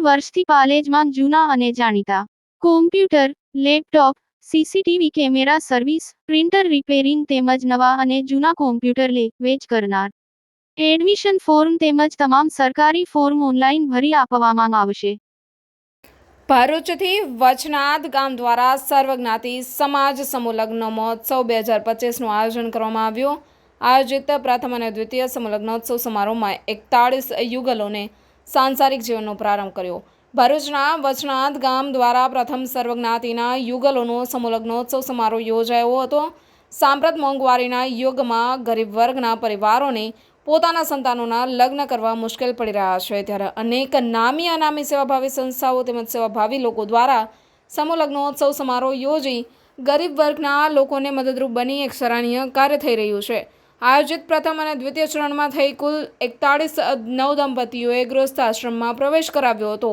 વર્ષથી પાલેજમાં જૂના અને જાણીતા. Computer laptop CCTV camera service printer repairing તેમજ નવા અને જૂના કોમ્પ્યુટર લે, વેચ કરનાર. એડમિશન ફોર્મ તેમજ તમામ સરકારી ફોર્મ ઓનલાઈન ભરી આપવામાં આવશે. ભરૂચથી વચનાદ ગામ દ્વારા સર્વજ્ઞાતિ સમાજ સમૂહ મહોત્સવ બે હજાર પચીસનું આયોજન કરવામાં આવ્યું. આયોજિત પ્રથમ અને દ્વિતીય સમૂહ સમારોહમાં એકતાળીસ યુગલોને સાંસારિક જીવનનો પ્રારંભ કર્યો. ભરૂચના વચનાથ ગામ દ્વારા પ્રથમ સર્વજ્ઞાતિના યુગલોનો સમુલગ્નોત્સવ સમારોહ યોજાયો હતો. સાંપ્રત મોંઘવારીના યુગમાં ગરીબ વર્ગના પરિવારોને પોતાના સંતાનોના લગ્ન કરવા મુશ્કેલ પડી રહ્યા છે. ત્યારે અનેક નામી અનામી સેવાભાવી સંસ્થાઓ તેમજ સેવાભાવી લોકો દ્વારા સમુલગ્નોત્સવ સમારોહ યોજી ગરીબ વર્ગના લોકોને મદદરૂપ બની એક સરાહનીય કાર્ય થઈ રહ્યું છે. આયોજિત પ્રથમ અને દ્વિતીય ચરણમાં થઈ કુલ એકતાળીસ નવ દંપતીઓએ ગૃહસ્થ આશ્રમમાં પ્રવેશ કરાવ્યો હતો.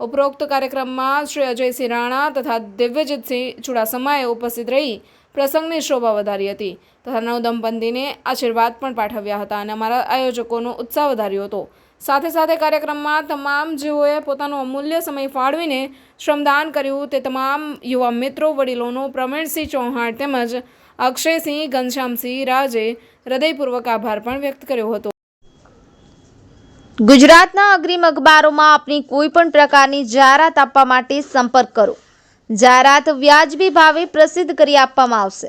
ઉપરોક્ત કાર્યક્રમમાં શ્રી અજયસિંહ રાણા તથા દિવ્યજીતસિંહ ચુડાસમાએ ઉપસ્થિત રહી પ્રસંગની શોભા વધારી હતી તથા નવદંપતીને આશીર્વાદ પણ પાઠવ્યા હતા અને અમારા આયોજકોનો ઉત્સાહ વધાર્યો હતો. સાથે સાથે કાર્યક્રમમાં તમામ જેઓએ પોતાનો અમૂલ્ય સમય ફાળવીને શ્રમદાન કર્યું તે તમામ યુવા મિત્રો, વડીલોનો પ્રવીણસિંહ ચૌહાણ તેમજ અક્ષયસિંહ, ઘનશ્યામસિંહ, રાજે હૃદયપૂર્વક આભાર પણ વ્યક્ત કર્યો હતો. ગુજરાતના અગ્રીમ અખબારોમાં આપની કોઈ પણ પ્રકારની જાહેરાત આપવા માટે સંપર્ક કરો. જાહેરાત વ્યાજબી ભાવે પ્રસિદ્ધ કરી આપવામાં આવશે.